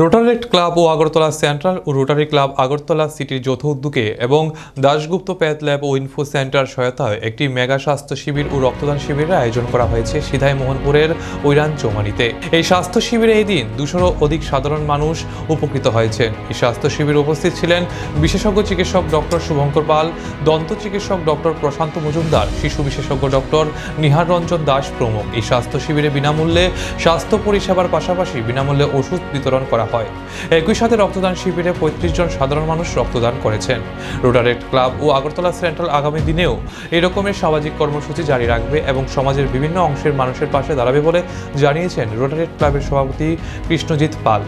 Rotaract club ও Agartala central ও Rotary club Agartala সিটির যৌথ উদ্যোগে এবং দাশগুপ্ত প্যাথ ল্যাব ও ইনফো সেন্টার সহায়তায় একটি মেগা স্বাস্থ্য শিবির ও রক্তদান শিবিরের আয়োজন করা হয়েছে সিধাই মোহনপুরের ঐরান চৌমানিতে এই স্বাস্থ্য শিবিরে এই দিন দুশোরও অধিক সাধারণ মানুষ উপকৃত হয়েছেন। এই স্বাস্থ্য শিবিরে উপস্থিত ছিলেন বিশেষজ্ঞ চিকিৎসক ডক্টর শুভঙ্কর পাল, দন্ত চিকিৎসক ডক্টর প্রশান্ত মজুমদার, শিশু বিশেষজ্ঞ ডক্টর নিহার রঞ্জন দাস প্রমুখ। এই স্বাস্থ্য শিবিরে বিনামূল্যে স্বাস্থ্য পরিষেবার পাশাপাশি বিনামূল্যে ওষুধ বিতরণ করা হয়। একই সাথে রক্তদান শিবিরে পঁয়ত্রিশ জন সাধারণ মানুষ রক্তদান করেছেন। রোটারেক্ট ক্লাব ও আগরতলা সেন্ট্রাল আগামী দিনেও এরকমের সামাজিক কর্মসূচি জারি রাখবে এবং সমাজের বিভিন্ন অংশের মানুষের পাশে দাঁড়াবে বলে জানিয়েছেন রোটারেক্ট ক্লাবের সভাপতি কৃষ্ণজিৎ পাল।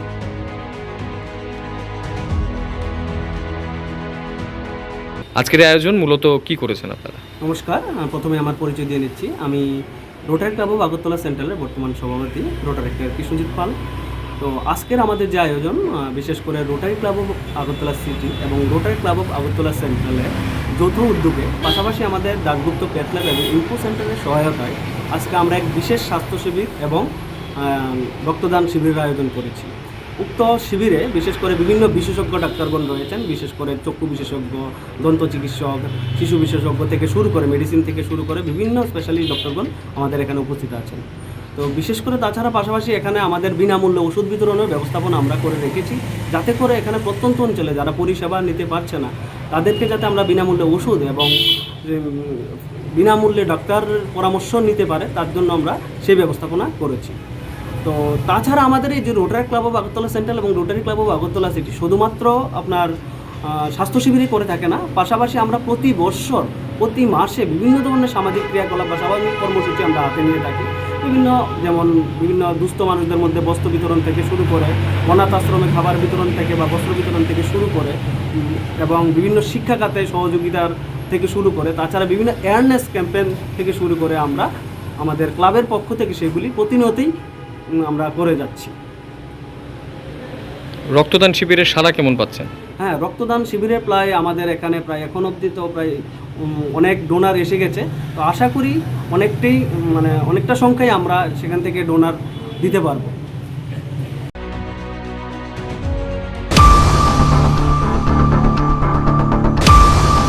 আজকের আয়োজন মূলত কি করেছেন আপনারা? নমস্কার প্রথমে আমার পরিচয় দিয়ে নিচ্ছি। আমি রোটারি ক্লাব অফ আগরতলা সেন্ট্রালের বর্তমান সভাপতি রোটারি ক্লাব কৃষ্ণজিৎ পাল। তো আজকের আমাদের যে আয়োজন বিশেষ করে Rotary club of Agartala city এবং রোটারি ক্লাব অফ আগরতলা সেন্ট্রালের যৌথ উদ্যোগে, পাশাপাশি আমাদের দাগগুপ্ত প্যাথল্যাব এবং ইউকো সেন্টারের সহায়তায় আজকে আমরা এক বিশেষ স্বাস্থ্য শিবির এবং রক্তদান শিবিরের আয়োজন করেছি। উক্ত শিবিরে বিশেষ করে বিভিন্ন বিশেষজ্ঞ ডাক্তারগণ রয়েছেন, বিশেষ করে চক্ষু বিশেষজ্ঞ, দন্ত চিকিৎসক, শিশু বিশেষজ্ঞ থেকে শুরু করে মেডিসিন থেকে শুরু করে বিভিন্ন স্পেশালিস্ট ডক্টরগণ আমাদের এখানে উপস্থিত আছেন। তো বিশেষ করে তাছাড়া পাশাপাশি এখানে আমাদের বিনামূল্যে ওষুধ বিতরণের ব্যবস্থাপনা আমরা করে রেখেছি। যাতে করে এখানে প্রত্যন্ত অঞ্চলে যারা পরিষেবা নিতে পারছে না, তাদেরকে যাতে আমরা বিনামূল্যে ওষুধ এবং বিনামূল্যে ডাক্তার পরামর্শ নিতে পারে, তার জন্য আমরা সেই ব্যবস্থাপনা করেছি। তো তাছাড়া আমাদের এই যে Rotary club of Agartala central এবং Rotary club of Agartala city শুধুমাত্র আপনার স্বাস্থ্য শিবিরই করে থাকে না, পাশাপাশি আমরা প্রতি বৎসর প্রতি মাসে বিভিন্ন ধরনের সামাজিক ক্রিয়াকলাপ বা সামাজিক কর্মসূচি আমরা হাতে নিয়ে থাকি। বিভিন্ন, যেমন বিভিন্ন দুস্থ মানুষদের মধ্যে বস্ত্র বিতরণ থেকে শুরু করে, অনাথ আশ্রমে খাবার বিতরণ থেকে বা বস্ত্র বিতরণ থেকে শুরু করে, এবং বিভিন্ন শিক্ষা খাতে সহযোগিতার থেকে শুরু করে, তাছাড়া বিভিন্ন অ্যাওয়ারনেস ক্যাম্পেইন থেকে শুরু করে আমরা আমাদের ক্লাবের পক্ষ থেকে সেগুলি প্রতিনিয়তই আমরা করে যাচ্ছি। রক্তদান শিবিরের সারা কেমন পাচ্ছেন? হ্যাঁ রক্তদান শিবিরে প্রায় আমাদের এখানে প্রায় এখন অবধি তো প্রায় অনেক ডোনার এসে গেছে। তো আশা করি অনেকটাই মানে অনেকটা সংখ্যায় আমরা সেখান থেকে ডোনার দিতে পারব।